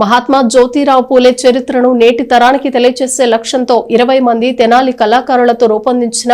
మహాత్మా జ్యోతిరావు పూలే చరిత్రను నేటి తరానికి తెలియజేసే లక్ష్యంతో ఇరవై మంది తెనాలి కళాకారులతో రూపొందించిన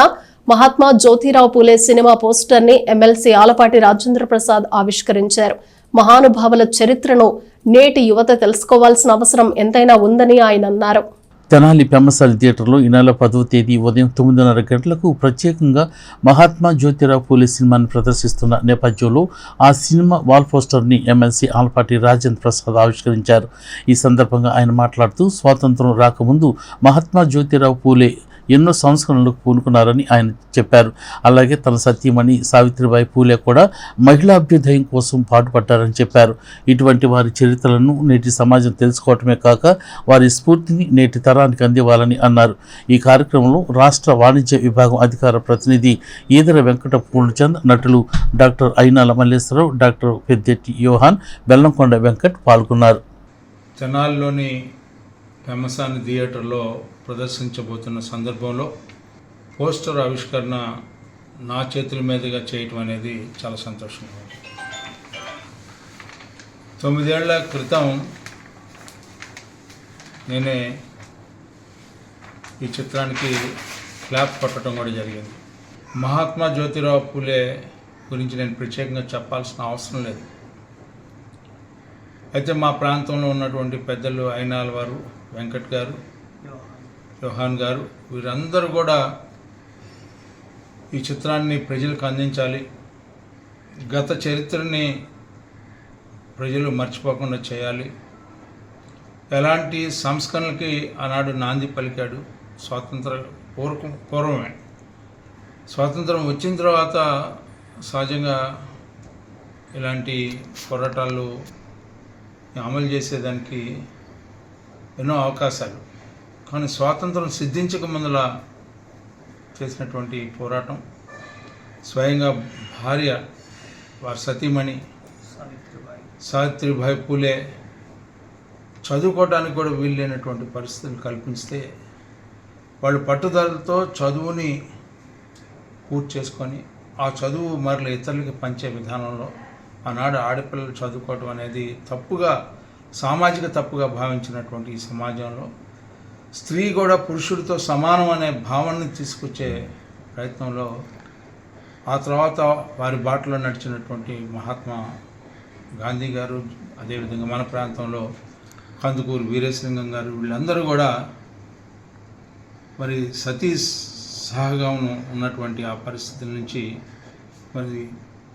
మహాత్మా జ్యోతిరావు పూలే సినిమా పోస్టర్ని ఎమ్మెల్సీ ఆలపాటి రాజేంద్ర ప్రసాద్ ఆవిష్కరించారు. మహానుభావుల చరిత్రను నేటి యువత తెలుసుకోవాల్సిన అవసరం ఎంతైనా ఉందని ఆయన అన్నారు. తెనాలి పెమ్మసాలి థియేటర్లో ఈ నెల పదవ తేదీ ఉదయం తొమ్మిదిన్నర గంటలకు ప్రత్యేకంగా మహాత్మా జ్యోతిరావు పూలే సినిమాని ప్రదర్శిస్తున్న నేపథ్యంలో ఆ సినిమా వాల్ పోస్టర్ని ఎమ్మెల్సీ ఆలపాటి రాజేంద్ర ప్రసాద్ ఆవిష్కరించారు. ఈ సందర్భంగా ఆయన మాట్లాడుతూ స్వాతంత్రం రాకముందు మహాత్మా జ్యోతిరావు పూలే ఎన్నో సంస్కరణలకు పూనుకున్నారని ఆయన చెప్పారు. అలాగే తన సత్యమణి సావిత్రిబాయి పూలే కూడా మహిళా అభ్యుదయం కోసం పాటుపడ్డారని చెప్పారు. ఇటువంటి వారి చరిత్రలను నేటి సమాజం తెలుసుకోవటమే కాక వారి స్ఫూర్తిని నేటి తరానికి అందివ్వాలని అన్నారు. ఈ కార్యక్రమంలో రాష్ట్ర వాణిజ్య విభాగం అధికార ప్రతినిధి ఈదర వెంకట పూర్ణచంద్ నటులు డాక్టర్ అయినాల మల్లేశ్వరరావు డాక్టర్ పెద్దెట్టి యోహాన్ బెల్లంకొండ వెంకట్ పాల్గొన్నారు. జనాల్లోని పెమ్మసాని థియేటర్లో ప్రదర్శించబోతున్న సందర్భంలో పోస్టర్ ఆవిష్కరణ నా చేతుల మీదుగా చేయటం అనేది చాలా సంతోషంగా ఉంది తొమ్మిదేళ్ళ క్రితం నేనే ఈ చిత్రానికి క్లాప్ కొట్టడం కూడా జరిగింది. మహాత్మా జ్యోతిరావు పూలే గురించి నేను ప్రత్యేకంగా చెప్పాల్సిన అవసరం లేదు. అయితే మా ప్రాంతంలో ఉన్నటువంటి పెద్దలు అయినాల వారు వెంకట్ గారు యోహాన్ గారు వీరందరూ కూడా ఈ చిత్రాన్ని ప్రజలకు అందించాలి. గత చరిత్రని ప్రజలు మర్చిపోకుండా చేయాలి. ఎలాంటి సంస్కరణలకి ఆనాడు నాంది పలికాడు. స్వాతంత్ర పూర్వకం పూర్వమే. స్వాతంత్రం వచ్చిన తర్వాత సహజంగా ఇలాంటి పోరాటాలు అమలు చేసేదానికి ఎన్నో అవకాశాలు. కానీ స్వాతంత్రం సిద్ధించక ముందల చేసినటువంటి పోరాటం స్వయంగా భార్య వారి సతీమణి సావిత్రిబాయి. పూలే చదువుకోవడానికి కూడా వీల్లేనటువంటి పరిస్థితులు కల్పిస్తే వాళ్ళు పట్టుదలతో చదువుని పూర్తి చేసుకొని ఆ చదువు మరల ఇతరులకి పంచే విధానంలో ఆనాడు ఆడపిల్లలు చదువుకోవటం అనేది తప్పుగా సామాజిక తప్పుగా భావించినటువంటి ఈ సమాజంలో. స్త్రీ కూడా పురుషుడితో సమానం అనే భావనని తీసుకొచ్చే ప్రయత్నంలో ఆ తర్వాత వారి బాటలో నడిచినటువంటి మహాత్మా గాంధీ గారు అదేవిధంగా మన ప్రాంతంలో కందుకూరు వీరేశలింగం గారు వీళ్ళందరూ కూడా మరి సతీ సహగమనం ఉన్నటువంటి ఆ పరిస్థితుల నుంచి మరి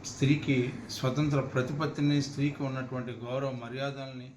స్త్రీకి స్వతంత్ర ప్రతిపత్తిని స్త్రీకి ఉన్నటువంటి గౌరవ మర్యాదల్ని